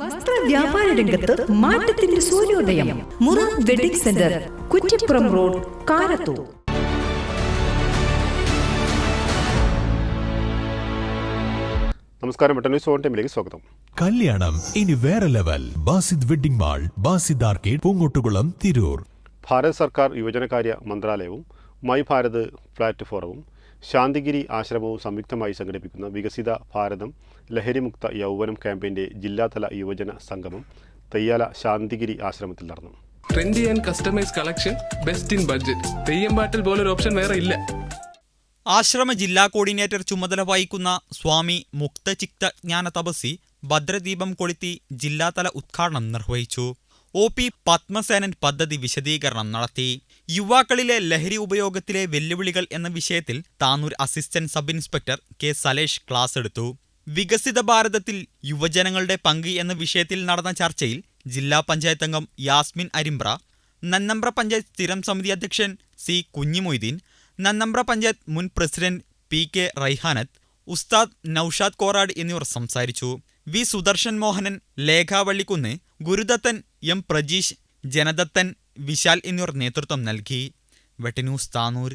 വസ്ത്ര വ്യാപാര രംഗത്ത് മാറ്റത്തിന്റെ സൂര്യോദയം. മുറ wedding centre Kuttippuram road Karathur. നമസ്കാരം. ന്യൂസ് ഓൺ ടൈമിലേക്ക് സ്വാഗതം. കല്യാണം ഇനി വേറെ level. Basid wedding mall Basid arcade Poongottukulam Tirur. Bharat സർക്കാർ യുവജനകാര്യ മന്ത്രാലയവും മൈ ഭാരത് പ്ലാറ്റ്ഫോറവും ശാന്തിഗിരി ആശ്രമവും സംയുക്തമായി സംഘടിപ്പിക്കുന്ന വികസിത ഭാരതം ലഹരിമുക്ത യൗവനം ക്യാമ്പയിന്റെ ജില്ലാതല യുവജന സംഗമം തെയ്യാല ശാന്തിഗിരി ആശ്രമത്തിൽ നടന്നു. Trendy and customise collection best in budget പോലൊരു ഓപ്ഷൻ വേറെ ഇല്ല. ആശ്രമ ജില്ലാ കോർഡിനേറ്റർ ചുമതല വഹിക്കുന്ന സ്വാമി മുക്തചിക്ത ജ്ഞാന തപസി ഭദ്രദീപം കൊളുത്തി ജില്ലാതല ഉദ്ഘാടനം നിർവഹിച്ചു. ഒ പി പത്മസേനൻ പദ്ധതി വിശദീകരണം നടത്തി. യുവാക്കളിലെ ലഹരി ഉപയോഗത്തിലെ വെല്ലുവിളികൾ എന്ന വിഷയത്തിൽ Tanur assistant sub inspector K Salesh class എടുത്തു. വികസിത ഭാരതത്തിൽ യുവജനങ്ങളുടെ പങ്ക് എന്ന വിഷയത്തിൽ നടന്ന ചർച്ചയിൽ ജില്ലാ പഞ്ചായത്ത് അംഗം യാസ്മിൻ അരിമ്പ്ര നന്നമ്പ്ര പഞ്ചായത്ത് സ്ഥിരം സമിതി അധ്യക്ഷൻ സി കുഞ്ഞിമൊയ്തീൻ നന്നമ്പ്ര പഞ്ചായത്ത് മുൻ പ്രസിഡന്റ് പി കെ റൈഹാനത്ത് ഉസ്താദ് നൌഷാദ് കോറാഡ് എന്നിവർ സംസാരിച്ചു. വി സുദർശൻ മോഹനൻ ലേഖാവള്ളിക്കുന്ന് ഗുരുദത്തൻ എം പ്രജീഷ് ജനദത്തൻ വിശാൽ എന്നിവർ നേതൃത്വം നൽകി. വെട്ടന്യൂസ് താനൂർ